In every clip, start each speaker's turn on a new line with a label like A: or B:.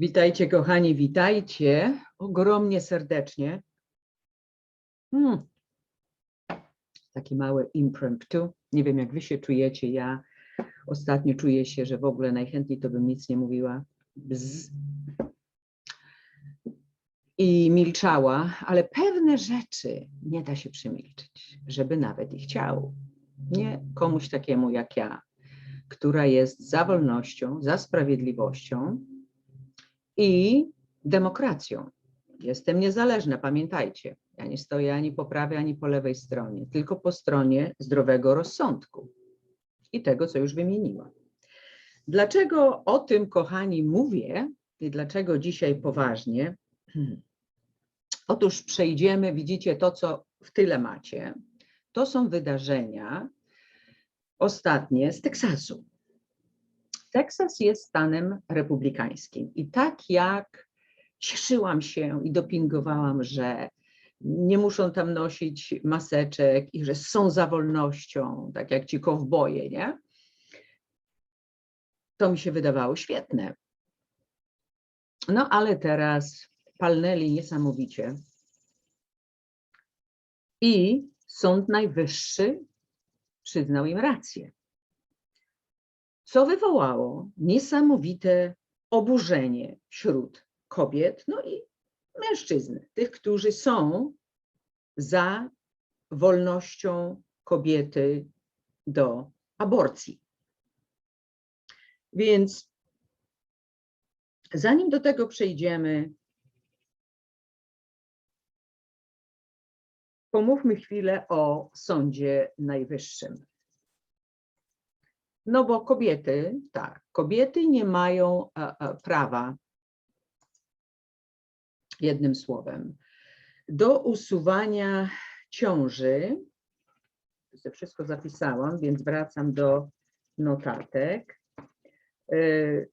A: Witajcie, kochani, witajcie. Ogromnie serdecznie. Hmm. Taki mały impromptu. Nie wiem, jak wy się czujecie. Ja ostatnio czuję się, że w ogóle najchętniej to bym nic nie mówiła. Bzz. I milczała, ale pewne rzeczy nie da się przemilczyć, żeby nawet i chciał. Nie komuś takiemu jak ja, która jest za wolnością, za sprawiedliwością, i demokracją. Jestem niezależna, pamiętajcie. Ja nie stoję ani po prawej, ani po lewej stronie, tylko po stronie zdrowego rozsądku i tego, co już wymieniłam. Dlaczego o tym, kochani, mówię i dlaczego dzisiaj poważnie? Otóż przejdziemy, widzicie to, co w tyle macie. To są wydarzenia ostatnie z Teksasu. Teksas jest stanem republikańskim i tak jak cieszyłam się i dopingowałam, że nie muszą tam nosić maseczek i że są za wolnością, tak jak ci kowboje, nie? To mi się wydawało świetne. No ale teraz palnęli niesamowicie i Sąd Najwyższy przyznał im rację co wywołało niesamowite oburzenie wśród kobiet, no i mężczyzn, tych, którzy są za wolnością kobiety do aborcji. Więc zanim do tego przejdziemy, pomówmy chwilę o Sądzie Najwyższym. No bo kobiety, tak, kobiety nie mają a, a, prawa, jednym słowem, do usuwania ciąży. To wszystko zapisałam, więc wracam do notatek. y,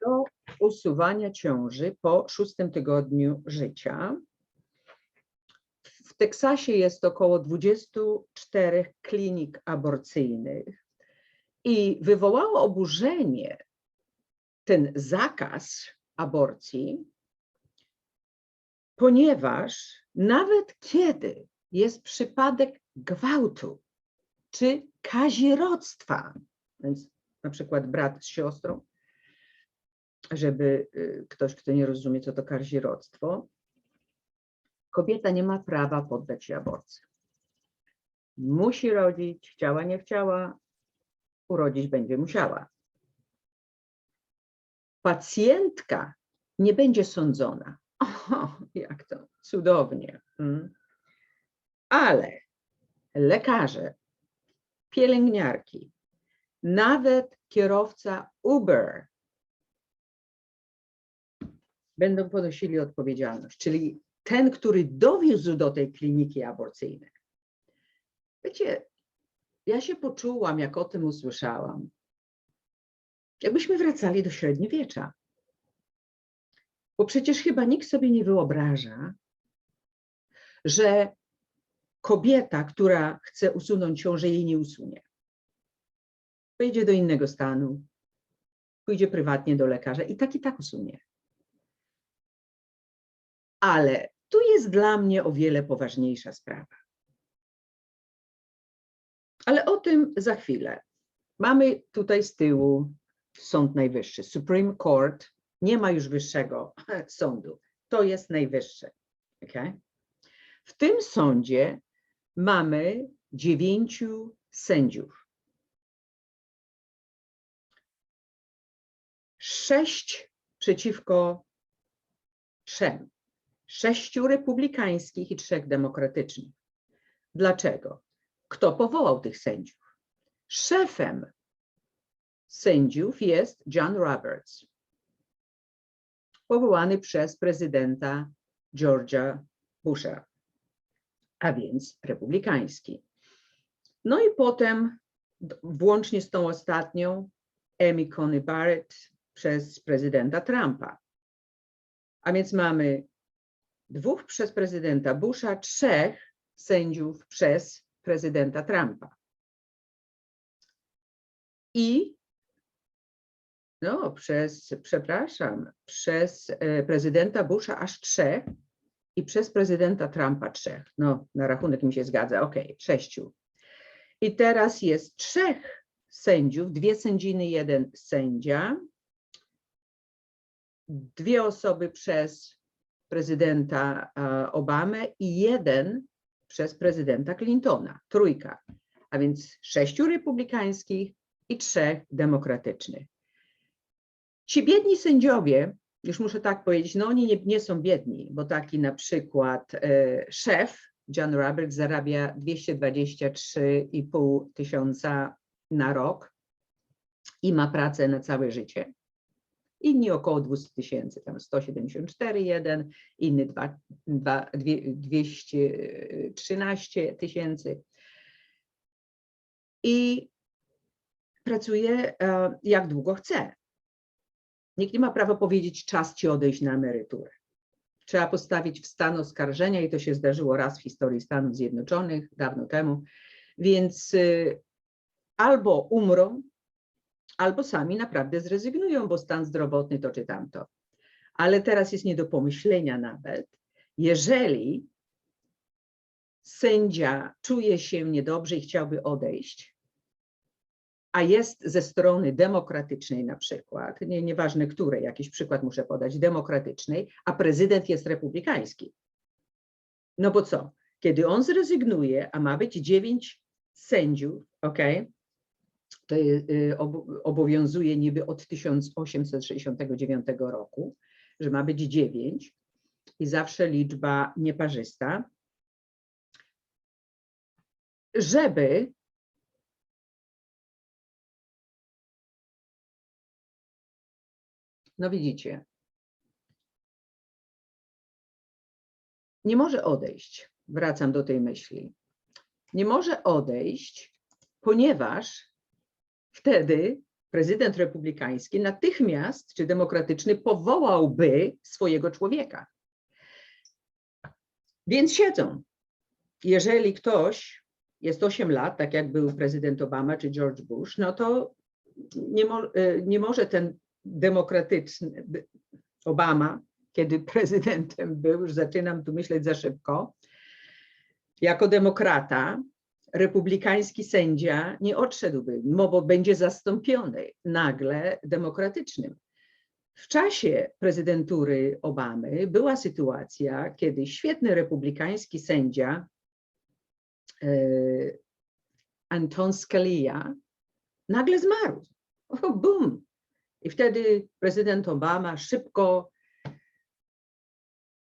A: Do usuwania ciąży po szóstym tygodniu życia. W Teksasie jest około 24 klinik aborcyjnych. I wywołało oburzenie ten zakaz aborcji, ponieważ nawet kiedy jest przypadek gwałtu czy kazirodztwa, więc na przykład brat z siostrą, żeby y, ktoś, kto nie rozumie, co to kazirodztwo, kobieta nie ma prawa poddać się aborcji. Musi rodzić, chciała, nie chciała, urodzić będzie musiała. Pacjentka nie będzie sądzona. O, jak to cudownie. Mm. Ale lekarze, pielęgniarki, nawet kierowca Uber będą ponosili odpowiedzialność, czyli ten, który dowiózł do tej kliniki aborcyjnej. Wiecie, ja się poczułam, jak o tym usłyszałam, jakbyśmy wracali do średniowiecza. Bo przecież chyba nikt sobie nie wyobraża, że kobieta, która chce usunąć ciążę, jej nie usunie. Pojedzie do innego stanu, pójdzie prywatnie do lekarza i tak i tak usunie. Ale tu jest dla mnie o wiele poważniejsza sprawa. Ale o tym za chwilę. Mamy tutaj z tyłu Sąd Najwyższy, Supreme Court. Nie ma już wyższego sądu. To jest najwyższe. Okay? W tym sądzie mamy dziewięciu sędziów. Sześć przeciwko trzem. Sześciu republikańskich i trzech demokratycznych. Dlaczego? Kto powołał tych sędziów? Szefem sędziów jest John Roberts, powołany przez prezydenta George'a Busha, a więc republikański. No i potem, włącznie z tą ostatnią, Amy Coney Barrett przez prezydenta Trumpa. A więc mamy dwóch przez prezydenta Busha, trzech sędziów przez prezydenta Trumpa. I No, przez, przepraszam, przez e, prezydenta Busha aż trzech i przez prezydenta Trumpa trzech. No, na rachunek mi się zgadza, okej, sześciu. I teraz jest trzech sędziów, dwie sędziny, jeden sędzia, dwie osoby przez prezydenta e, Obamę i jeden przez prezydenta Clintona, trójka, a więc sześciu republikańskich i trzech demokratycznych. Ci biedni sędziowie, już muszę tak powiedzieć, no oni nie, nie są biedni, bo taki na przykład e, szef John Roberts zarabia 223,5 tysiąca na rok i ma pracę na całe życie. Inni około 200 tysięcy, tam 174 jeden, inny dwa- dwa- dwie- 213 tysięcy. I pracuje jak długo chce. Nikt nie ma prawa powiedzieć, czas ci odejść na emeryturę. Trzeba postawić w stan oskarżenia i to się zdarzyło raz w historii Stanów Zjednoczonych, dawno temu. Więc y, albo umrą, albo sami naprawdę zrezygnują, bo stan zdrowotny to czy tamto. Ale teraz jest nie do pomyślenia nawet, jeżeli sędzia czuje się niedobrze i chciałby odejść, a jest ze strony demokratycznej na przykład, nie, nieważne której, jakiś przykład muszę podać, demokratycznej, a prezydent jest republikański. No bo co? Kiedy on zrezygnuje, a ma być dziewięć sędziów, ok, to y, obo- obowiązuje niby od 1869 roku, że ma być dziewięć i zawsze liczba nieparzysta, żeby No widzicie. Nie może odejść. Wracam do tej myśli. Nie może odejść, ponieważ wtedy prezydent republikański natychmiast czy demokratyczny powołałby swojego człowieka. Więc siedzą. Jeżeli ktoś jest 8 lat, tak jak był prezydent Obama czy George Bush, no to nie, mo, e, nie może ten demokratyczny Obama, kiedy prezydentem był, już zaczynam tu myśleć za szybko, jako demokrata, republikański sędzia nie odszedłby, bo będzie zastąpiony nagle demokratycznym. W czasie prezydentury Obamy była sytuacja, kiedy świetny republikański sędzia e, Anton Scalia nagle zmarł. O! I wtedy prezydent Obama szybko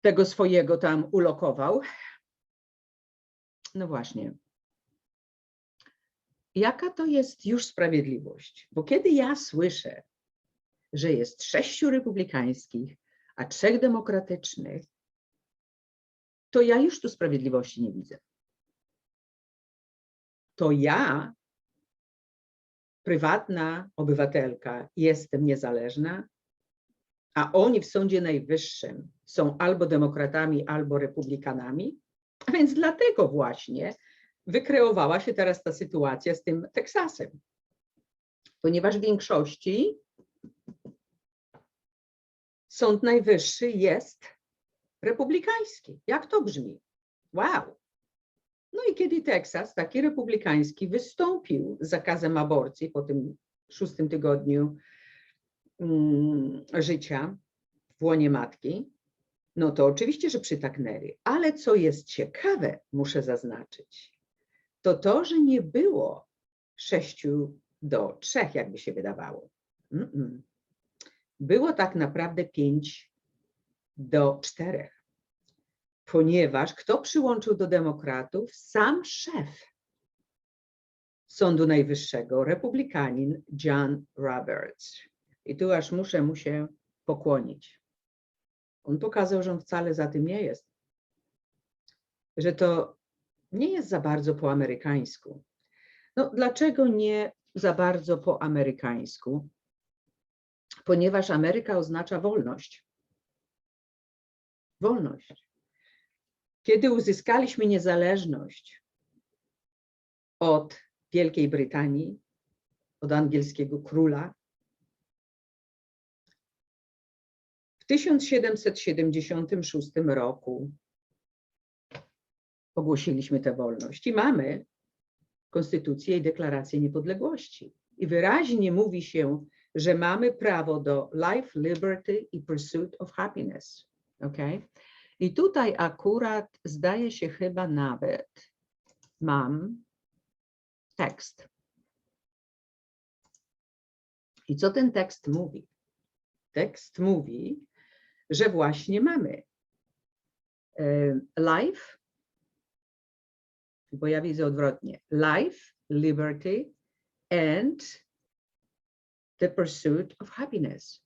A: tego swojego tam ulokował. No właśnie. Jaka to jest już sprawiedliwość? Bo kiedy ja słyszę, że jest sześciu republikańskich, a trzech demokratycznych, to ja już tu sprawiedliwości nie widzę. To ja prywatna obywatelka, jestem niezależna, a oni w Sądzie Najwyższym są albo demokratami, albo republikanami. A więc dlatego właśnie wykreowała się teraz ta sytuacja z tym Teksasem. Ponieważ w większości Sąd Najwyższy jest republikański. Jak to brzmi? Wow! No i kiedy Teksas, taki republikański, wystąpił z zakazem aborcji po tym szóstym tygodniu mm, życia w łonie matki, no to oczywiście, że przytaknęli. Ale co jest ciekawe, muszę zaznaczyć, to to, że nie było sześciu do trzech, jakby się wydawało. Było tak naprawdę pięć do czterech ponieważ kto przyłączył do demokratów? Sam szef Sądu Najwyższego, republikanin John Roberts. I tu aż muszę mu się pokłonić. On pokazał, że on wcale za tym nie jest. Że to nie jest za bardzo po amerykańsku. No, dlaczego nie za bardzo po amerykańsku? Ponieważ Ameryka oznacza wolność. Wolność. Kiedy uzyskaliśmy niezależność od Wielkiej Brytanii, od angielskiego króla, W 1776 roku ogłosiliśmy tę wolność i mamy Konstytucję i Deklarację Niepodległości. I wyraźnie mówi się, że mamy prawo do life, liberty i pursuit of happiness. Okay? I tutaj akurat zdaje się chyba nawet mam tekst. I co ten tekst mówi? Tekst mówi, że właśnie mamy e, life, bo ja widzę odwrotnie, life, liberty and the pursuit of happiness.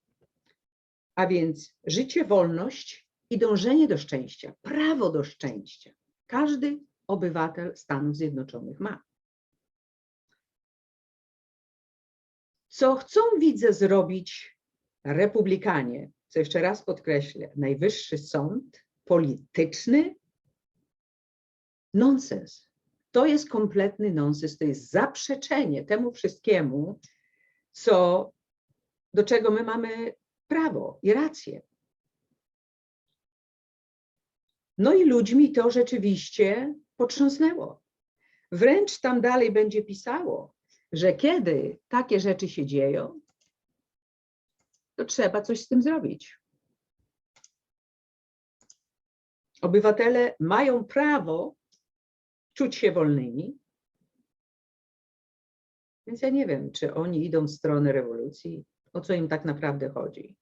A: A więc życie, wolność i dążenie do szczęścia, prawo do szczęścia. Każdy obywatel Stanów Zjednoczonych ma. Co chcą, widzę, zrobić republikanie, co jeszcze raz podkreślę, najwyższy sąd polityczny? Nonsens. To jest kompletny nonsens, to jest zaprzeczenie temu wszystkiemu, co, do czego my mamy prawo i rację. No i ludźmi to rzeczywiście potrząsnęło. Wręcz tam dalej będzie pisało, że kiedy takie rzeczy się dzieją, to trzeba coś z tym zrobić. Obywatele mają prawo czuć się wolnymi, więc ja nie wiem, czy oni idą w stronę rewolucji, o co im tak naprawdę chodzi.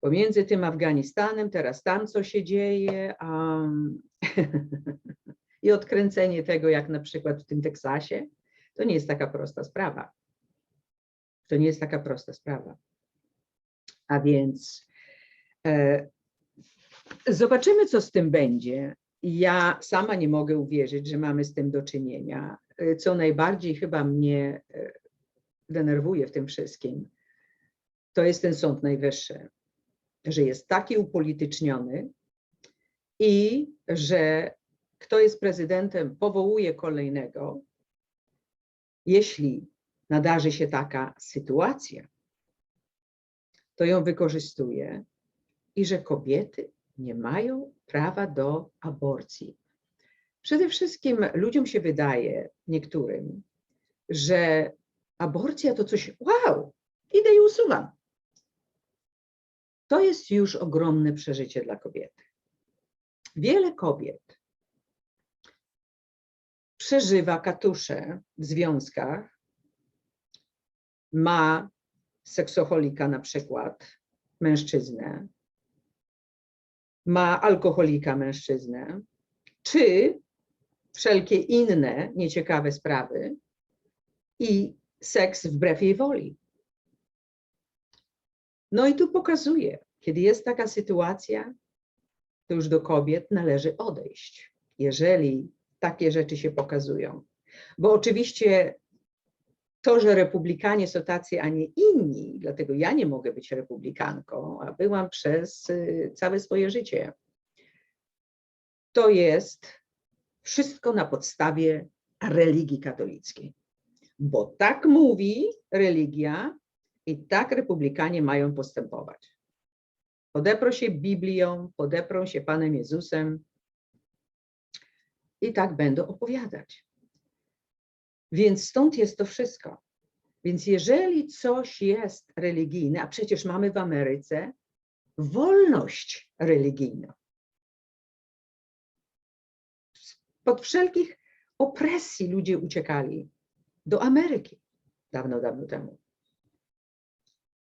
A: Pomiędzy tym Afganistanem, teraz tam co się dzieje, um, i odkręcenie tego, jak na przykład w tym Teksasie, to nie jest taka prosta sprawa. To nie jest taka prosta sprawa. A więc e, zobaczymy, co z tym będzie. Ja sama nie mogę uwierzyć, że mamy z tym do czynienia. E, co najbardziej chyba mnie e, denerwuje w tym wszystkim, to jest ten Sąd Najwyższy, że jest taki upolityczniony i że kto jest prezydentem, powołuje kolejnego, jeśli nadarzy się taka sytuacja, to ją wykorzystuje i że kobiety nie mają prawa do aborcji. Przede wszystkim ludziom się wydaje, niektórym, że aborcja to coś, wow, idę i usuwam. To jest już ogromne przeżycie dla kobiety. Wiele kobiet przeżywa katusze w związkach, ma seksoholika na przykład, mężczyznę, ma alkoholika mężczyznę, czy wszelkie inne nieciekawe sprawy i seks wbrew jej woli. No i tu pokazuje, kiedy jest taka sytuacja, to już do kobiet należy odejść, jeżeli takie rzeczy się pokazują. Bo oczywiście to, że republikanie są tacy, a nie inni, dlatego ja nie mogę być republikanką, a byłam przez y, całe swoje życie. To jest wszystko na podstawie religii katolickiej. Bo tak mówi religia i tak republikanie mają postępować. Podeprą się Biblią, podeprą się Panem Jezusem i tak będą opowiadać. Więc stąd jest to wszystko. Więc jeżeli coś jest religijne, a przecież mamy w Ameryce wolność religijną. Pod wszelkich opresji ludzie uciekali do Ameryki dawno, dawno temu.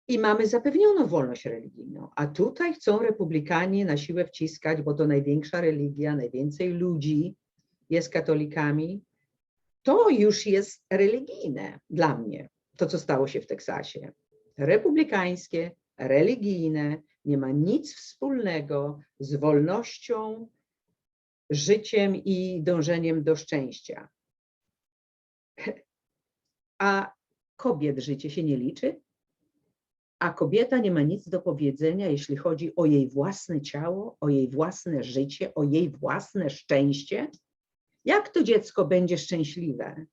A: I mamy zapewnioną wolność religijną, a tutaj chcą republikanie na siłę wciskać, bo to największa religia, najwięcej ludzi jest katolikami, to już jest religijne dla mnie, to co stało się w Teksasie. Republikańskie, religijne, nie ma nic wspólnego z wolnością, życiem i dążeniem do szczęścia. A kobiet życie się nie liczy? A kobieta nie ma nic do powiedzenia, jeśli chodzi o jej własne ciało, o jej własne życie, o jej własne szczęście? Jak to dziecko będzie szczęśliwe,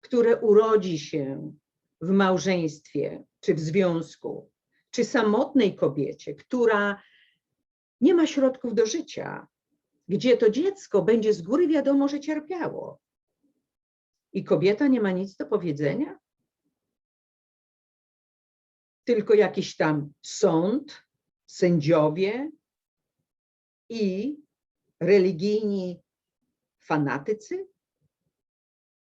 A: które urodzi się w małżeństwie czy w związku, czy samotnej kobiecie, która nie ma środków do życia, gdzie to dziecko będzie z góry wiadomo, że cierpiało. I kobieta nie ma nic do powiedzenia? Tylko jakiś tam sąd, sędziowie i religijni fanatycy?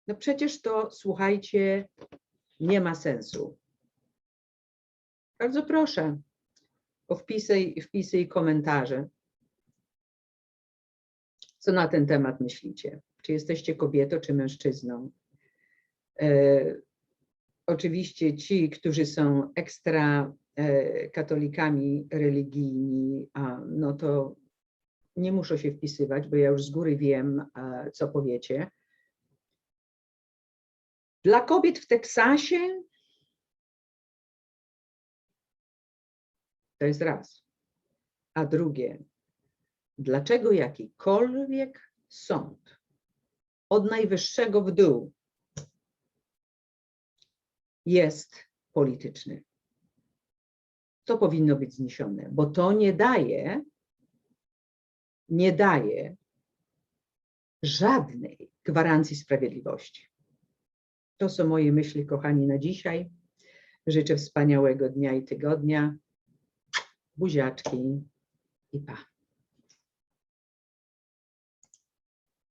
A: No przecież to, słuchajcie, nie ma sensu. Bardzo proszę o wpisy, wpisy i komentarze. Co na ten temat myślicie? Czy jesteście kobietą, czy mężczyzną? E, oczywiście ci, którzy są ekstra e, katolikami religijni, a, no to nie muszę się wpisywać, bo ja już z góry wiem, e, co powiecie. Dla kobiet w Teksasie to jest raz. A drugie, dlaczego jakikolwiek sąd od najwyższego w dół jest polityczny? To powinno być zniesione, bo to nie daje, nie daje żadnej gwarancji sprawiedliwości. To są moje myśli, kochani, na dzisiaj. Życzę wspaniałego dnia i tygodnia. Buziaczki i pa.